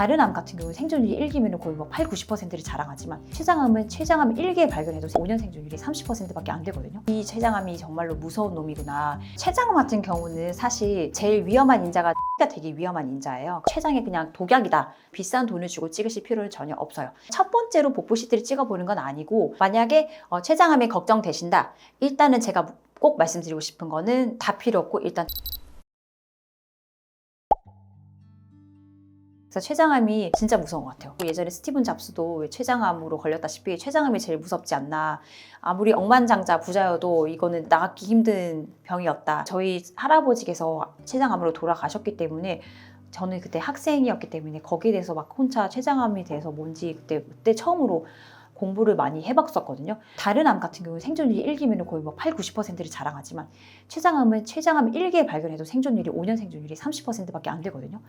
다른 암 같은 경우는 생존율이 1기면 거의 뭐 8, 90%를 자랑하지만 췌장암은 췌장암 1개 발견해도 5년 생존율이 30%밖에 안 되거든요. 이 췌장암이 정말로 무서운 놈이구나. 췌장암 같은 경우는 사실 제일 위험한 인자가 가 되게 위험한 인자예요. 췌장에 그냥 독약이다. 비싼 돈을 주고 찍으실 필요는 전혀 없어요. 첫 번째로 복부 CT를 찍어보는 건 아니고 만약에 어, 췌장암이 걱정되신다. 일단은 제가 꼭 말씀드리고 싶은 거는 다 필요 없고 일단 그래서 췌장암이 진짜 무서운 것 같아요. 예전에 스티븐 잡스도 췌장암으로 걸렸다시피 췌장암이 제일 무섭지 않나. 아무리 억만장자 부자여도 이거는 나가기 힘든 병이었다. 저희 할아버지께서 췌장암으로 돌아가셨기 때문에 저는 그때 학생이었기 때문에 거기에 대해서 막 혼자 췌장암에 대해서 뭔지 그때 그때 처음으로 공부를 많이 해봤었거든요. 다른 암 같은 경우는 생존율이 1기면 거의 뭐 8, 90%를 자랑하지만 췌장암은 췌장암 1개 발견해도 생존율이 5년 생존율이 30%밖에 안 되거든요.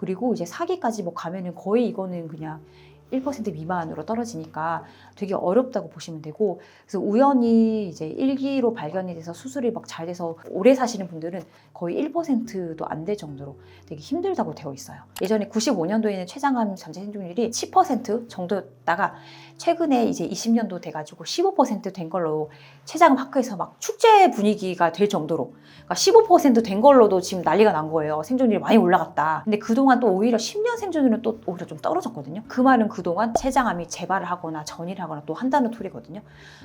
그리고 이제 사기까지 뭐 가면은 거의 이거는 그냥 1% 미만으로 떨어지니까 되게 어렵다고 보시면 되고 그래서 우연히 이제 1기로 발견이 돼서 수술이 막 잘 돼서 오래 사시는 분들은 거의 1%도 안 될 정도로 되게 힘들다고 되어 있어요. 예전에 95년도에는 췌장암 전체 생존율이 10% 정도였다가 최근에 이제 20년도 돼가지고 15%된 걸로 췌장암 학회에서 막 축제 분위기가 될 정도로 그러니까 15%된 걸로도 지금 난리가 난 거예요. 생존율이 많이 올라갔다. 근데 그동안 또 오히려 10년 생존율은 또 오히려 좀 떨어졌거든요. 그 말은 그 동안 췌장암이 재발을 하거나 전이를 하거나 또 한다는 소리거든요.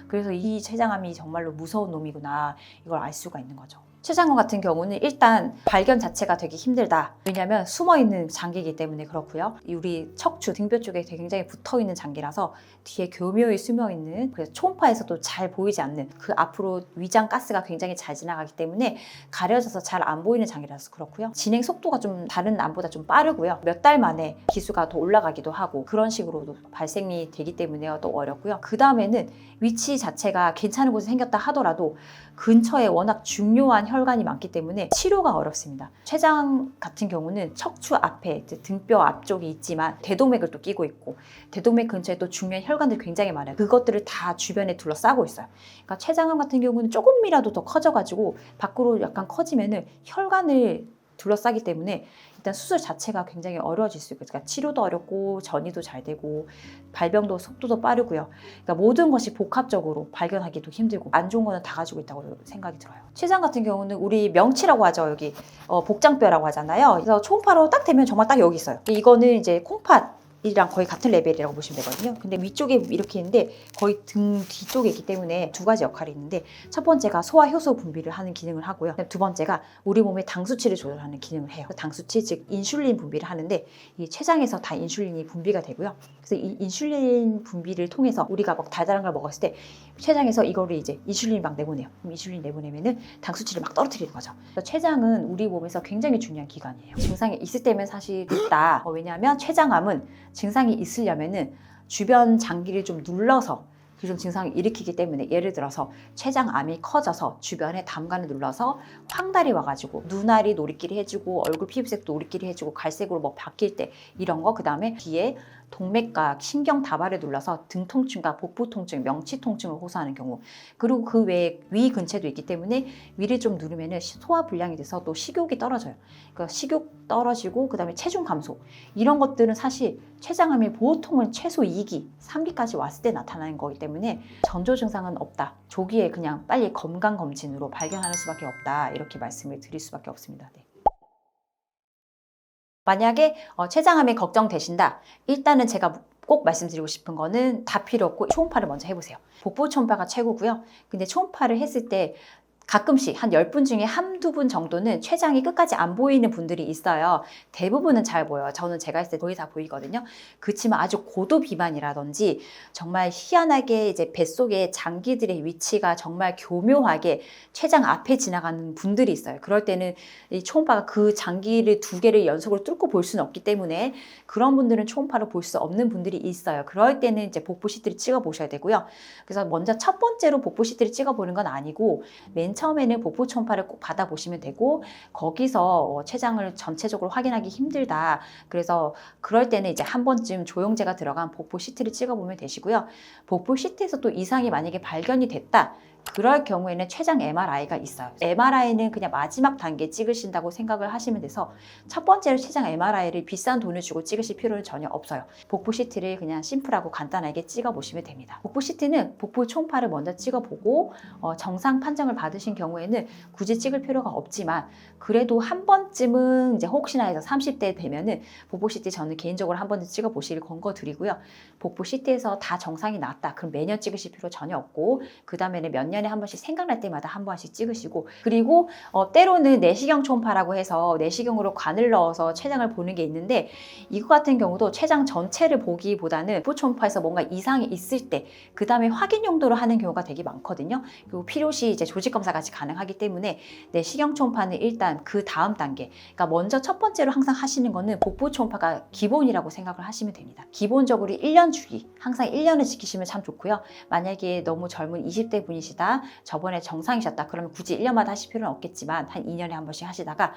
그래서 이 췌장암이 정말로 무서운 놈이구나 이걸 알 수가 있는 거죠. 췌장암 같은 경우는 일단 발견 자체가 되게 힘들다. 왜냐하면 숨어 있는 장기이기 때문에 그렇고요. 이 우리 척추 등뼈 쪽에 굉장히 붙어 있는 장기라서 뒤에 교묘히 숨어 있는 그래서 초음파에서도 잘 보이지 않는 그 앞으로 위장 가스가 굉장히 잘 지나가기 때문에 가려져서 잘 안 보이는 장기라서 그렇고요. 진행 속도가 좀 다른 암보다 좀 빠르고요. 몇 달 만에 기수가 더 올라가기도 하고 그런 식으로도 발생이 되기 때문에 또 어렵고요. 그 다음에는 위치 자체가 괜찮은 곳에 생겼다 하더라도 근처에 워낙 중요한 혈 관이 많기 때문에 치료가 어렵습니다. 췌장 같은 경우는 척추 앞에 등뼈 앞쪽이 있지만 대동맥을 또 끼고 있고 대동맥 근처에 또 중요한 혈관들이 굉장히 많아요. 그것들을 다 주변에 둘러싸고 있어요. 그러니까 췌장암 같은 경우는 조금이라도 더 커져가지고 밖으로 약간 커지면은 혈관을 둘러싸기 때문에 일단 수술 자체가 굉장히 어려워질 수 있고, 그러니까 치료도 어렵고 전이도 잘 되고 발병도 속도도 빠르고요. 그러니까 모든 것이 복합적으로 발견하기도 힘들고 안 좋은 거는 다 가지고 있다고 생각이 들어요. 췌장 같은 경우는 우리 명치라고 하죠. 여기 어, 복장뼈라고 하잖아요. 그래서 초음파로 딱 되면 정말 딱 여기 있어요. 이거는 이제 콩팥 이랑 거의 같은 레벨이라고 보시면 되거든요. 근데 위쪽에 이렇게 있는데 거의 등 뒤쪽에 있기 때문에 두 가지 역할이 있는데 첫 번째가 소화 효소 분비를 하는 기능을 하고요. 두 번째가 우리 몸의 당 수치를 조절하는 기능을 해요. 당 수치 즉 인슐린 분비를 하는데 이 췌장에서 다 인슐린이 분비가 되고요. 그래서 이 인슐린 분비를 통해서 우리가 막 달달한 걸 먹었을 때 췌장에서 이거를 이제 인슐린 막 내보내요. 그럼 인슐린 내보내면은 당 수치를 막 떨어뜨리는 거죠. 그래서 췌장은 우리 몸에서 굉장히 중요한 기관이에요. 증상이 있을 때면 사실 있다. 어, 왜냐하면 췌장암은 증상이 있으려면은 주변 장기를 좀 눌러서 그런 증상을 일으키기 때문에 예를 들어서 췌장암이 커져서 주변에 담관을 눌러서 황달이 와가지고 눈알이 노리끼리 해주고 얼굴 피부색도 노리끼리 해주고 갈색으로 뭐 바뀔 때 이런 거 그 다음에 뒤에 동맥과 신경 다발을 눌러서 등 통증과 복부 통증, 명치 통증을 호소하는 경우 그리고 그 외에 위 근체도 있기 때문에 위를 좀 누르면은 소화 불량이 돼서 또 식욕이 떨어져요. 그러니까 식욕 떨어지고 그 다음에 체중 감소 이런 것들은 사실 췌장암이 보통은 최소 2기, 3기까지 왔을 때 나타나는 거기 때문에 전조 증상은 없다. 조기에 그냥 빨리 건강 검진으로 발견하는 수밖에 없다. 이렇게 말씀을 드릴 수밖에 없습니다. 네. 만약에 어, 췌장암이 걱정되신다. 일단은 제가 꼭 말씀드리고 싶은 거는 다 필요 없고 초음파를 먼저 해보세요. 복부 초음파가 최고고요. 근데 초음파를 했을 때 가끔씩 한 10분 중에 한두 분 정도는 췌장이 끝까지 안 보이는 분들이 있어요. 대부분은 잘 보여요. 저는 제가 했을 때 거의 다 보이거든요. 그렇지만 아주 고도 비만이라든지 정말 희한하게 이제 뱃속에 장기들의 위치가 정말 교묘하게 췌장 앞에 지나가는 분들이 있어요. 그럴 때는 이 초음파가 그 장기를 두 개를 연속으로 뚫고 볼 수는 없기 때문에 그런 분들은 초음파를 볼수 없는 분들이 있어요. 그럴 때는 이제 복부 CT를 찍어 보셔야 되고요. 그래서 먼저 첫 번째로 복부 CT를 찍어 보는 건 아니고 맨 처음에는 복부 초음파를 꼭 받아보시면 되고 거기서 어, 췌장을 전체적으로 확인하기 힘들다. 그래서 그럴 때는 이제 한 번쯤 조영제가 들어간 복부 CT를 찍어보면 되시고요. 복부 CT에서 또 이상이 만약에 발견이 됐다. 그럴 경우에는 췌장 MRI가 있어요. MRI는 그냥 마지막 단계 찍으신다고 생각을 하시면 돼서 첫 번째로 췌장 MRI를 비싼 돈을 주고 찍으실 필요는 전혀 없어요. 복부 CT를 그냥 심플하고 간단하게 찍어 보시면 됩니다. 복부 CT는 복부 초음파를 먼저 찍어 보고 어, 정상 판정을 받으신 경우에는 굳이 찍을 필요가 없지만 그래도 한 번쯤은 이제 혹시나 해서 30대 되면은 복부 CT 저는 개인적으로 한 번은 찍어 보시길 권고드리고요. 복부 CT에서 다 정상이 나왔다. 그럼 매년 찍으실 필요 전혀 없고 그 다음에는 몇년 에 한 번씩 생각날 때마다 한 번씩 찍으시고 그리고 어, 때로는 내시경 초음파라고 해서 내시경으로 관을 넣어서 췌장을 보는 게 있는데 이거 같은 경우도 췌장 전체를 보기보다는 복부 초음파에서 뭔가 이상이 있을 때 그 다음에 확인 용도로 하는 경우가 되게 많거든요. 그리고 필요시 이제 조직 검사까지 가능하기 때문에 내시경 초음파는 일단 그 다음 단계. 그러니까 먼저 첫 번째로 항상 하시는 거는 복부 초음파가 기본이라고 생각을 하시면 됩니다. 기본적으로 1년 주기, 항상 1년을 지키시면 참 좋고요. 만약에 너무 젊은 20대 분이시다, 저번에 정상이셨다, 그러면 굳이 1년마다 하실 필요는 없겠지만 한 2년에 한 번씩 하시다가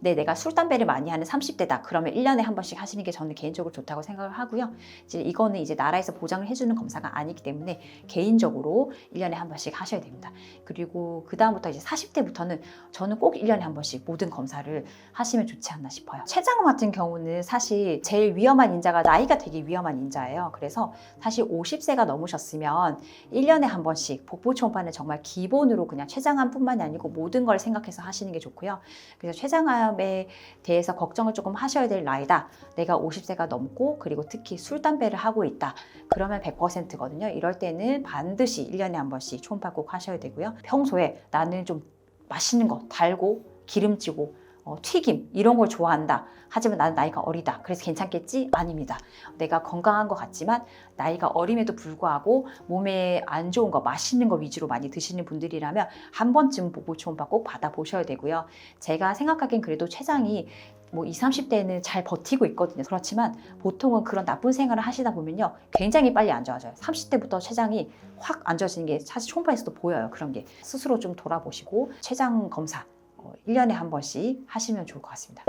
네, 내가 술, 담배를 많이 하는 30대다. 그러면 1년에 한 번씩 하시는 게 저는 개인적으로 좋다고 생각을 하고요. 이제 이거는 이제 나라에서 보장을 해주는 검사가 아니기 때문에 개인적으로 1년에 한 번씩 하셔야 됩니다. 그리고 그다음부터 이제 40대부터는 저는 꼭 1년에 한 번씩 모든 검사를 하시면 좋지 않나 싶어요. 췌장 같은 경우는 사실 제일 위험한 인자가 나이가 되게 위험한 인자예요. 그래서 사실 50세가 넘으셨으면 1년에 한 번씩 복부 초음파 는 정말 기본으로 그냥 췌장암뿐만이 아니고 모든 걸 생각해서 하시는 게 좋고요. 그래서 췌장암에 대해서 걱정을 조금 하셔야 될 나이다. 내가 50세가 넘고 그리고 특히 술, 담배를 하고 있다. 그러면 100%거든요. 이럴 때는 반드시 1년에 한 번씩 초음파 꼭 하셔야 되고요. 평소에 나는 좀 맛있는 거 달고 기름지고 어, 튀김 이런 걸 좋아한다. 하지만 나는 나이가 어리다. 그래서 괜찮겠지? 아닙니다. 내가 건강한 것 같지만 나이가 어림에도 불구하고 몸에 안 좋은 거, 맛있는 거 위주로 많이 드시는 분들이라면 한 번쯤 보고 초음파 꼭 받아보셔야 되고요. 제가 생각하기엔 그래도 췌장이 뭐 20, 30대는 잘 버티고 있거든요. 그렇지만 보통은 그런 나쁜 생활을 하시다 보면요. 굉장히 빨리 안 좋아져요. 30대부터 췌장이 확 안 좋아지는 게 사실 초음파에서도 보여요. 그런 게. 스스로 좀 돌아보시고 췌장 검사 어, 1년에 한 번씩 하시면 좋을 것 같습니다.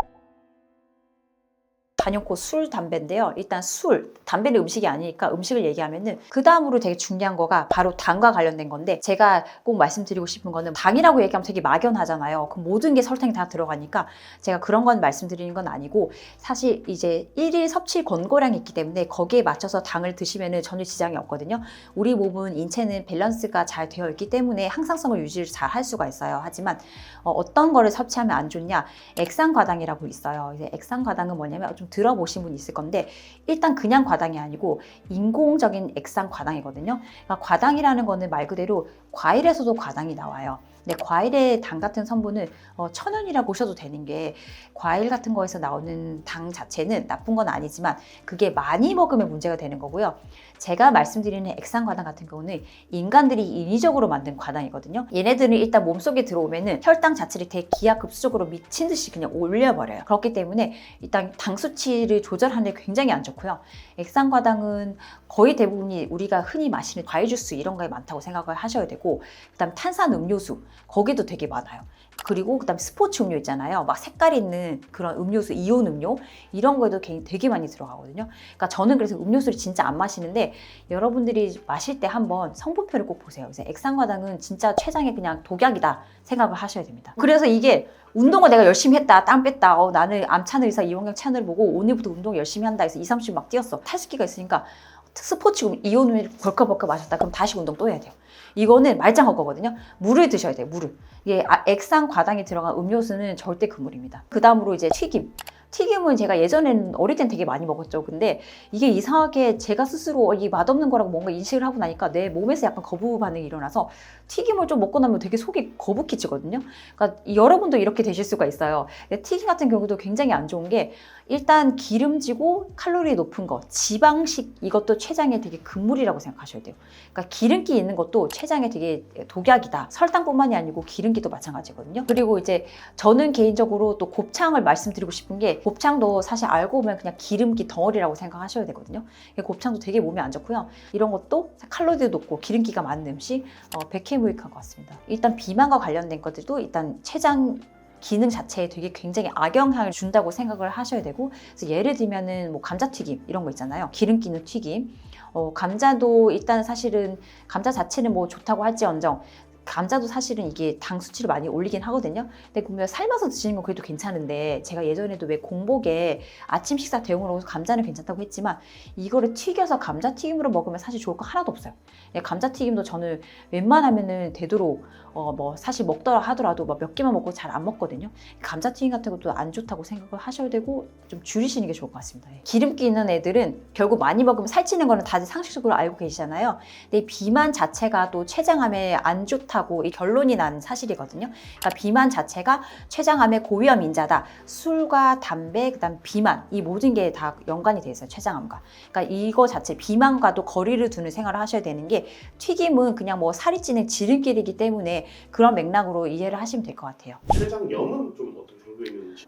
단연코 술, 담배인데요. 일단 술, 담배는 음식이 아니니까 음식을 얘기하면은 그 다음으로 되게 중요한 거가 바로 당과 관련된 건데 제가 꼭 말씀드리고 싶은 거는 당이라고 얘기하면 되게 막연하잖아요. 그 모든 게 설탕이 다 들어가니까 제가 그런 건 말씀드리는 건 아니고 사실 이제 일일 섭취 권고량이 있기 때문에 거기에 맞춰서 당을 드시면은 전혀 지장이 없거든요. 우리 몸은 인체는 밸런스가 잘 되어 있기 때문에 항상성을 유지를 잘 할 수가 있어요. 하지만 어, 떤 거를 섭취하면 안 좋냐? 액상과당이라고 있어요. 이제 액상과당은 뭐냐면 좀 들어보신 분 있을 건데 일단 그냥 과당이 아니고 인공적인 액상 과당이거든요. 그러니까 과당이라는 거는 말 그대로 과일에서도 과당이 나와요. 근데 과일의 당 같은 성분은 어, 천연이라고 보셔도 되는 게 과일 같은 거에서 나오는 당 자체는 나쁜 건 아니지만 그게 많이 먹으면 문제가 되는 거고요. 제가 말씀드리는 액상 과당 같은 경우는 인간들이 인위적으로 만든 과당이거든요. 얘네들은 일단 몸속에 들어오면은 혈당 자체를 되게 기하급수적으로 미친 듯이 그냥 올려버려요. 그렇기 때문에 일단 당 수치를 조절하는 데 굉장히 안 좋고요. 액상 과당은 거의 대부분이 우리가 흔히 마시는 과일 주스 이런 거에 많다고 생각을 하셔야 되고 그다음 탄산 음료수 거기도 되게 많아요. 그리고 그다음 스포츠 음료 있잖아요. 막 색깔 있는 그런 음료수, 이온 음료 이런 거에도 개- 되게 많이 들어가거든요. 그러니까 저는 그래서 음료수를 진짜 안 마시는데 여러분들이 마실 때 한번 성분표를 꼭 보세요. 그래서 액상과당은 진짜 췌장에 그냥 독약이다 생각을 하셔야 됩니다. 그래서 이게 운동을 내가 열심히 했다, 땀 뺐다. 어, 나는 암찬 의사 이원경 채널을 보고 오늘부터 운동 열심히 한다 해서 2, 30분 막 뛰었어. 탈수기가 있으니까 스포츠 음, 이온 음료를 벌컥벌컥 마셨다. 그럼 다시 운동 또 해야 돼요. 이거는 말짱할 거거든요. 물을 드셔야 돼요. 물을. 이게 아- 액상 과당이 들어간 음료수는 절대 그물입니다. 그 다음으로 이제 튀김. 튀김은 제가 예전에는 어릴 땐 되게 많이 먹었죠. 근데 이게 이상하게 제가 스스로 이 맛없는 거라고 뭔가 인식을 하고 나니까 내 몸에서 약간 거부 반응이 일어나서 튀김을 좀 먹고 나면 되게 속이 거북해지거든요. 그러니까 여러분도 이렇게 되실 수가 있어요. 튀김 같은 경우도 굉장히 안 좋은 게 일단 기름지고 칼로리 높은 거, 지방식 이것도 췌장에 되게 금물이라고 생각하셔야 돼요. 그러니까 기름기 있는 것도 췌장에 되게 독약이다. 설탕뿐만이 아니고 기름기도 마찬가지거든요. 그리고 이제 저는 개인적으로 또 곱창을 말씀드리고 싶은 게 곱창도 사실 알고 보면 그냥 기름기 덩어리라고 생각하셔야 되거든요. 곱창도 되게 몸에 안 좋고요. 이런 것도 칼로리도 높고 기름기가 많은 음식 어, 백해무익한 것 같습니다. 일단 비만과 관련된 것들도 일단 췌장 기능 자체에 되게 굉장히 악영향을 준다고 생각을 하셔야 되고 그래서 예를 들면은 뭐 감자튀김 이런 거 있잖아요 기름기 있는 튀김 어, 감자도 일단 사실은 감자 자체는 뭐 좋다고 할지언정 감자도 사실은 이게 당 수치를 많이 올리긴 하거든요. 근데 보면 삶아서 드시는 건 그래도 괜찮은데 제가 예전에도 왜 공복에 아침 식사 대용으로 감자는 괜찮다고 했지만 이거를 튀겨서 감자 튀김으로 먹으면 사실 좋을 거 하나도 없어요. 예, 감자 튀김도 저는 웬만하면은 되도록 어 뭐 사실 먹더라 하더라도 뭐몇 개만 먹고 잘 안 먹거든요. 감자 튀김 같은 것도 안 좋다고 생각을 하셔야 되고 좀 줄이시는 게 좋을 것 같습니다. 예. 기름기 있는 애들은 결국 많이 먹으면 살찌는 거는 다들 상식적으로 알고 계시잖아요. 근데 이 비만 자체가 또 췌장암에 안 좋다고 이 결론이 난 사실이거든요. 그러니까 비만 자체가 췌장암의 고위험 인자다. 술과 담배, 그다음 비만 이 모든 게 다 연관이 돼 있어요. 췌장암과. 그러니까 이거 자체 비만과도 거리를 두는 생활을 하셔야 되는 게 튀김은 그냥 뭐 살이 찌는 지름길이기 때문에 그런 맥락으로 이해를 하시면 될 것 같아요. 췌장염은 좀정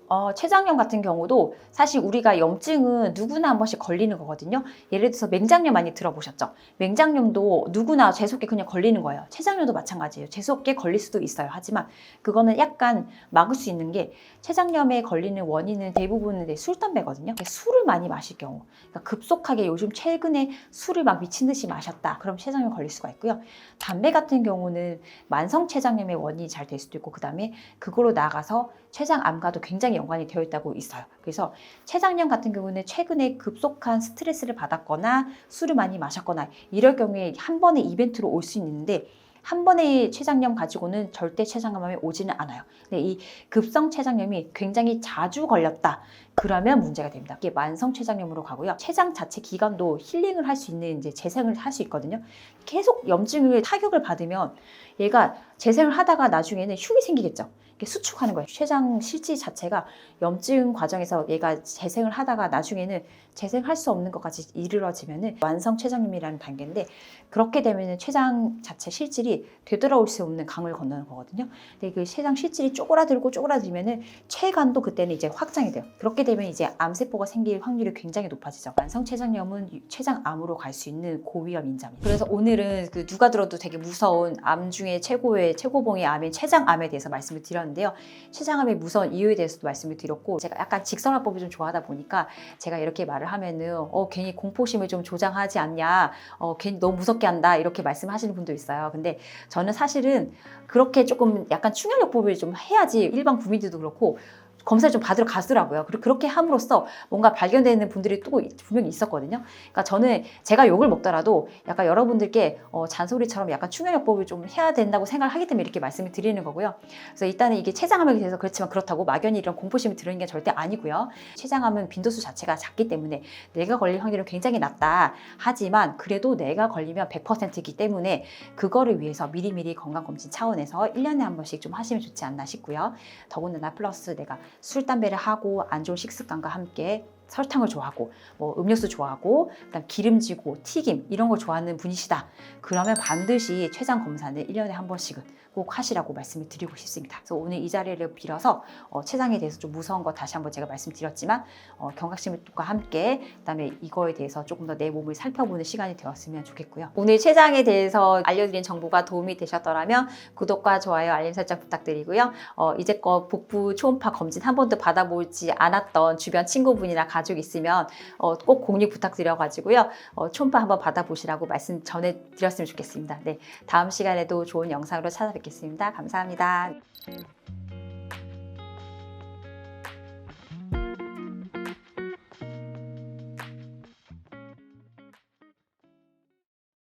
어, 췌장염 같은 경우도 사실 우리가 염증은 누구나 한 번씩 걸리는 거거든요. 예를 들어서 맹장염 많이 들어보셨죠? 맹장염도 누구나 재수없게 그냥 걸리는 거예요. 췌장염도 마찬가지예요. 재수없게 걸릴 수도 있어요. 하지만 그거는 약간 막을 수 있는 게 췌장염에 걸리는 원인은 대부분은 이제 술, 담배거든요. 술을 많이 마실 경우, 그러니까 급속하게 요즘 최근에 술을 막 미친 듯이 마셨다. 그럼 췌장염 걸릴 수가 있고요. 담배 같은 경우는 만성 췌장염의 원인이 잘 될 수도 있고 그 다음에 그거로 나가서 췌장암과도 굉장히 연관이 되어 있다고 있어요. 그래서 췌장염 같은 경우는 최근에 급속한 스트레스를 받았거나 술을 많이 마셨거나 이럴 경우에 한 번의 이벤트로 올 수 있는데 한 번의 췌장염 가지고는 절대 췌장암이 오지는 않아요. 근데 이 급성 췌장염이 굉장히 자주 걸렸다. 그러면 문제가 됩니다. 이게 만성 췌장염으로 가고요. 췌장 자체 기관도 힐링을 할 수 있는 이제 재생을 할 수 있거든요. 계속 염증을 타격을 받으면 얘가 재생을 하다가 나중에는 흉이 생기겠죠. 수축하는 거예요. 췌장 실지 자체가 염증 과정에서 얘가 재생을 하다가 나중에는 재생할 수 없는 것까지 이르러지면은 완성 췌장염이라는 단계인데 그렇게 되면은 췌장 자체 실질이 되돌아올 수 없는 강을 건너는 거거든요. 근데 그 췌장 실질이 쪼그라들고 쪼그라들면은 췌간도 그때는 이제 확장이 돼요. 그렇게 되면 이제 암세포가 생길 확률이 굉장히 높아지죠. 만성 췌장염은 췌장암으로 갈 수 있는 고위험 인자입니다. 그래서 오늘은 그 누가 들어도 되게 무서운 암 중에 최고의 최고봉의 암인 췌장암에 대해서 말씀을 드렸는데 요. 췌장암의 무서운 이유에 대해서도 말씀을 드렸고 제가 약간 직선화법을 좀 좋아하다 보니까 제가 이렇게 말을 하면은 어 괜히 공포심을 좀 조장하지 않냐 어 괜히 너무 무섭게 한다 이렇게 말씀하시는 분도 있어요 근데 저는 사실은 그렇게 조금 약간 충혈요법을 좀 해야지 일반 국민들도 그렇고 검사를 좀 받으러 가더라고요. 그리고 그렇게 함으로써 뭔가 발견되는 분들이 또 분명히 있었거든요. 그러니까 저는 제가 욕을 먹더라도 약간 여러분들께 어, 잔소리처럼 약간 충혈요법을 좀 해야 된다고 생각을 하기 때문에 이렇게 말씀을 드리는 거고요. 그래서 일단은 이게 췌장암에 대해서 그렇지만 그렇다고 막연히 이런 공포심이 드는 게 절대 아니고요. 췌장암은 빈도수 자체가 작기 때문에 내가 걸릴 확률은 굉장히 낮다. 하지만 그래도 내가 걸리면 100%이기 때문에 그거를 위해서 미리미리 건강검진 차원에서 1년에 한 번씩 좀 하시면 좋지 않나 싶고요. 더군다나 플러스 내가 술, 담배를 하고 안 좋은 식습관과 함께 설탕을 좋아하고 뭐 음료수 좋아하고 그다음 기름지고 튀김 이런 걸 좋아하는 분이시다. 그러면 반드시 췌장 검사는 1년에 한 번씩은 꼭 하시라고 말씀을 드리고 싶습니다. 그래서 오늘 이 자리를 빌어서 어, 췌장에 대해서 좀 무서운 거 다시 한번 제가 말씀드렸지만 어, 경각심과 함께 그다음에 이거에 대해서 조금 더 내 몸을 살펴보는 시간이 되었으면 좋겠고요. 오늘 췌장에 대해서 알려드린 정보가 도움이 되셨더라면 구독과 좋아요, 알림 설정 부탁드리고요. 어, 이제껏 복부 초음파 검진 한 번도 받아보지 않았던 주변 친구분이나 가족 있으면 어, 꼭 공유 부탁드려가지고요. 어, 초음파 한번 받아보시라고 말씀 전해드렸으면 좋겠습니다. 네, 다음 시간에도 좋은 영상으로 찾아 뵙겠습니다. 감사합니다.